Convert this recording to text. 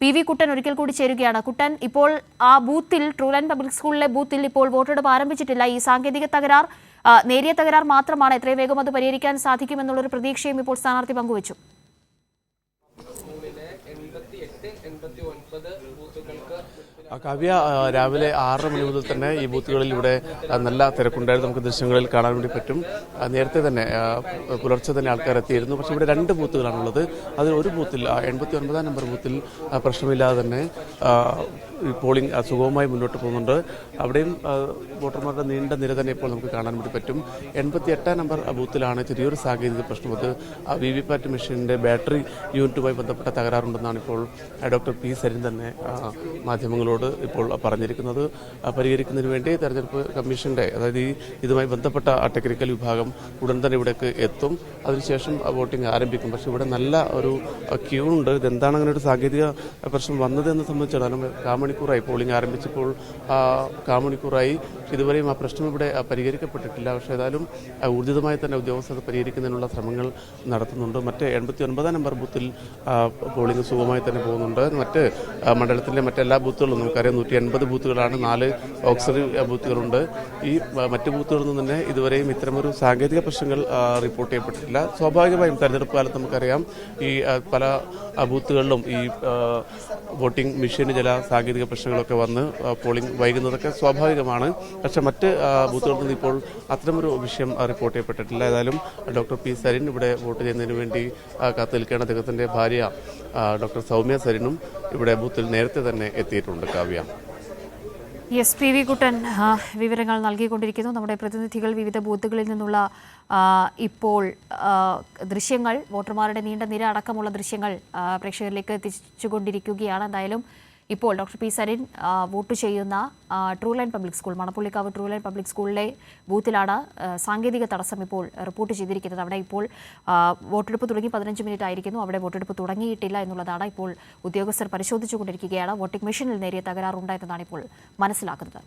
P V കുട്ടൻ ഒരിക്കൽ കൂടി ചേരുകയാണ്. കുട്ടൻ ഇപ്പോൾ ആ ബൂത്തിൽ ട്രൂലൻ പബ്ലിക് സ്കൂളിലെ ബൂത്തിൽ ഇപ്പോൾ വോട്ടെടുപ്പ് ആരംഭിച്ചിട്ടില്ല. ഈ സാങ്കേതിക തകരാർ നേരിയ തകരാർ മാത്രമാണ് എത്രയും വേഗം അത് പരിഹരിക്കാൻ സാധിക്കുമെന്നുള്ളൊരു പ്രതീക്ഷയും ഇപ്പോൾ സ്ഥാനാർത്ഥി പങ്കുവച്ചു. കാവ്യ രാവിലെ ആറര മണി മുതൽ തന്നെ ഈ ബൂത്തുകളിൽ ഇവിടെ നല്ല തിരക്കുണ്ടായിരുന്നു. നമുക്ക് ദൃശ്യങ്ങളിൽ കാണാൻ വേണ്ടി പറ്റും. നേരത്തെ തന്നെ പുലർച്ചെ തന്നെ ആൾക്കാർ എത്തിയിരുന്നു. പക്ഷേ ഇവിടെ രണ്ട് ബൂത്തുകളാണുള്ളത്. അതിൽ ഒരു ബൂത്തിൽ എൺപത്തി ഒൻപതാം നമ്പർ ബൂത്തിൽ പ്രശ്നമില്ലാതെ തന്നെ പോളിംഗ് സുഗമമായി മുന്നോട്ട് പോകുന്നുണ്ട്. അവിടെയും വോട്ടർമാരുടെ നീണ്ട നിര തന്നെ ഇപ്പോൾ നമുക്ക് കാണാൻ വേണ്ടി പറ്റും. എൺപത്തി എട്ടാം നമ്പർ ബൂത്തിലാണ് ചെറിയൊരു സാങ്കേതിക പ്രശ്നം. അത് വി വി പാറ്റ് മെഷീനിന്റെ ബാറ്ററി യൂണിറ്റുമായി ബന്ധപ്പെട്ട തകരാറുണ്ടെന്നാണ് ഇപ്പോൾ ഡോക്ടർ പി സരിൻ തന്നെ മാധ്യമങ്ങളോട് ഇപ്പോൾ പറഞ്ഞിരിക്കുന്നത്. പരിഹരിക്കുന്നതിന് വേണ്ടി തെരഞ്ഞെടുപ്പ് കമ്മീഷന്റെ അതായത് ഈ ഇതുമായി ബന്ധപ്പെട്ട ടെക്നിക്കൽ വിഭാഗം ഉടൻ തന്നെ ഇവിടേക്ക് എത്തും. അതിനുശേഷം വോട്ടിംഗ് ആരംഭിക്കും. പക്ഷേ ഇവിടെ നല്ല ഒരു ക്യൂ ഉണ്ട്. ഇതെന്താണ് അങ്ങനെ ഒരു സാങ്കേതിക പ്രശ്നം വന്നത് എന്ന് സംബന്ധിച്ചിടത്തോളം കാമണിക്കൂറായി പോളിംഗ് ആരംഭിച്ചപ്പോൾ കാമണിക്കൂറായി പക്ഷേ ഇതുവരെയും ആ പ്രശ്നം ഇവിടെ പരിഹരിക്കപ്പെട്ടിട്ടില്ല. പക്ഷേ ഏതായാലും ഊർജിതമായി തന്നെ ഉദ്യോഗസ്ഥർ പരിഹരിക്കുന്നതിനുള്ള ശ്രമങ്ങൾ നടത്തുന്നുണ്ട്. മറ്റ് എൺപത്തി ഒൻപതാം നമ്പർ ബൂത്തിൽ പോളിംഗ് സുഗമമായി തന്നെ പോകുന്നുണ്ട്. മറ്റ് മണ്ഡലത്തിലെ മറ്റെല്ലാ ബൂത്തുകളും നമുക്കറിയാം നൂറ്റി എൺപത് ബൂത്തുകളാണ്. നാല് ഓക്സിജൻ ബൂത്തുകളുണ്ട്. ഈ മറ്റ് ബൂത്തുകളിൽ നിന്ന് തന്നെ ഇതുവരെയും ഇത്തരമൊരു സാങ്കേതിക പ്രശ്നങ്ങൾ റിപ്പോർട്ട് ചെയ്യപ്പെട്ടിട്ടില്ല. സ്വാഭാവികമായും തെരഞ്ഞെടുപ്പ് കാലത്ത് നമുക്കറിയാം ഈ പല ബൂത്തുകളിലും ഈ വോട്ടിംഗ് മെഷീന് ചില സാങ്കേതിക പ്രശ്നങ്ങളൊക്കെ വന്ന് പോളിംഗ് വൈകുന്നതൊക്കെ സ്വാഭാവികമാണ്. പക്ഷേ മറ്റ് ബൂത്തുകളിൽ നിന്ന് ഇപ്പോൾ അത്തരമൊരു വിഷയം റിപ്പോർട്ട് ചെയ്യപ്പെട്ടിട്ടില്ല. ഏതായാലും ഡോക്ടർ പി സരിൻ ഇവിടെ വോട്ട് ചെയ്യുന്നതിന് വേണ്ടി കാത്തു നിൽക്കുകയാണ് അദ്ദേഹത്തിന്റെ ഭാര്യ ഡോക്ടർ സൗമ്യ സരിനും ഇവിടെ ബൂത്തിൽ നേരത്തെ തന്നെ എത്തിയിട്ടുണ്ട്. Kavya. Yes P V Kuttan വിവരങ്ങൾ നൽകിക്കൊണ്ടിരിക്കുന്നു. നമ്മുടെ പ്രതിനിധികൾ വിവിധ ബൂത്തുകളിൽ നിന്നുള്ള ഇപ്പോൾ ദൃശ്യങ്ങൾ വോട്ടർമാരുടെ നീണ്ട നിര അടക്കമുള്ള ദൃശ്യങ്ങൾ പ്രേക്ഷകരിലേക്ക് എത്തിച്ചുകൊണ്ടിരിക്കുകയാണ് എന്തായാലും ഇപ്പോൾ ഡോക്ടർ പി സരിൻ വോട്ട് ചെയ്യുന്ന true line public school Manappullikkavu true line public സ്കൂളിലെ ബൂത്തിലാണ് സാങ്കേതിക തടസ്സം ഇപ്പോൾ റിപ്പോർട്ട് ചെയ്തിരിക്കുന്നത്. അവിടെ ഇപ്പോൾ വോട്ടെടുപ്പ് തുടങ്ങി പതിനഞ്ച് മിനിറ്റ് ആയിരിക്കുന്നു. അവിടെ വോട്ടെടുപ്പ് തുടങ്ങിയിട്ടില്ല എന്നുള്ളതാണ് ഇപ്പോൾ ഉദ്യോഗസ്ഥർ പരിശോധിച്ചുകൊണ്ടിരിക്കുകയാണ്. വോട്ടിംഗ് മെഷീനിൽ നേരിയ തകരാറുണ്ടായെന്നതാണ് ഇപ്പോൾ മനസ്സിലാക്കുന്നത്.